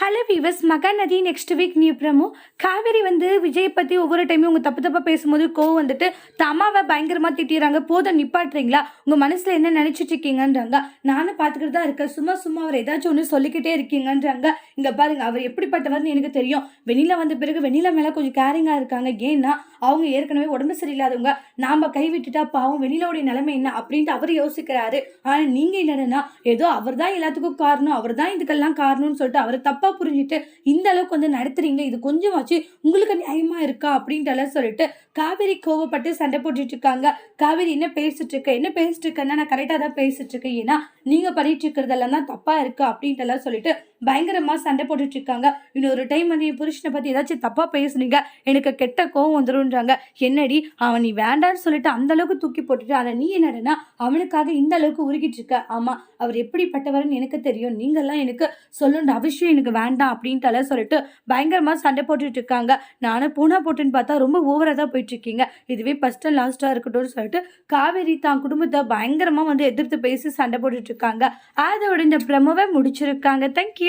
Hello viewers Mahanadhi next week new promo. Kaveri வந்து விஜய் பற்றி ஒவ்வொரு டைமும் உங்கள் தப்பு தப்பாக பேசும்போது கோவம் வந்துட்டு தமாவை பயங்கரமாக திட்டிடுறாங்க போதும் நிப்பாட்டுறீங்களா? உங்கள் மனசில் என்ன நினச்சிட்டு இருக்கீங்கன்றாங்க. நானும் பார்த்துக்கிட்டு தான் இருக்கேன். சும்மா சும்மா அவர் ஏதாச்சும் ஒன்று சொல்லிக்கிட்டே இருக்கீங்கன்றாங்க. இங்கே பாருங்க அவர் எப்படிப்பட்டவர்னு எனக்கு தெரியும். வெளியில் வந்த பிறகு வெளியில் மேலே கொஞ்சம் கேரிங்காக இருக்காங்க. ஏன்னா அவங்க ஏற்கனவே உடம்பு சரியில்லாதவங்க. நாம் கை விட்டுட்டா பாவம் வெளியிலோடைய நிலைமை என்ன? அப்படின்ட்டு அவர் யோசிக்கிறாரு. ஆனால் நீங்கள் என்னென்னா ஏதோ அவர் தான் எல்லாத்துக்கும் காரணம் அவர் தான் இதுக்கெல்லாம் காரணம்னு சொல்லிட்டு அவரை தப்பாக புரிஞ்சுட்டு இந்த அளவுக்கு வந்து நடத்துறீங்க இது கொஞ்சமாச்சு உங்களுக்கு நியாயமா இருக்கா அப்படின்ட்டு எல்லாம் சொல்லிட்டு காவேரி கோவப்பட்டு சண்டை போட்டுட்டு இருக்காங்க. காவேரி என்ன பேசிட்டு இருக்க? என்ன பேசிட்டு இருக்கேன்னா நான் கரெக்டாக தான் பேசிட்டு இருக்கேன். ஏன்னா நீங்கள் பண்ணிட்டு இருக்கிறதெல்லாம் தான் தப்பாக இருக்கு அப்படின்ட்டு எல்லாம் சொல்லிட்டு பயங்கரமாக சண்டை போட்டுட்டு இருக்காங்க இன்னொரு டைம் வந்து என் புருஷனை பற்றி ஏதாச்சும் தப்பாக பேசுனீங்க. எனக்கு கெட்ட கோவம் வந்துடும்ன்றாங்க என்னடி அவன் நீ வேண்டான்னு சொல்லிட்டு அந்த அளவுக்கு தூக்கி போட்டுட்டு ஆனா நீ என்னடனா அவனுக்காக இந்த அளவுக்கு உருகிட்டு இருக்க. ஆமாம் அவர் எப்படிப்பட்டவர்னு எனக்கு தெரியும். நீங்கள்லாம் எனக்கு சொல்லுன்ற அவசியம் எனக்கு வேண்டாம் அப்படின்ட்டு எல்லாம் சொல்லிட்டு பயங்கரமாக சண்டை போட்டுட்டு இருக்காங்க நானும் பூனா போட்டுன்னு பார்த்தா ரொம்ப ஓவராக தான் போயிட்டுருக்கீங்க இதுவே ஃபஸ்ட்டு அண்ட் இருக்கட்டும்னு சொல்லிட்டு காவேரி தான் குடும்பத்தை பயங்கரமாக வந்து எதிர்த்து பேசி சண்டை போட்டுட்டு இருக்காங்க அதோட இந்த பிரமவை முடிச்சிருக்காங்க. தேங்க்யூ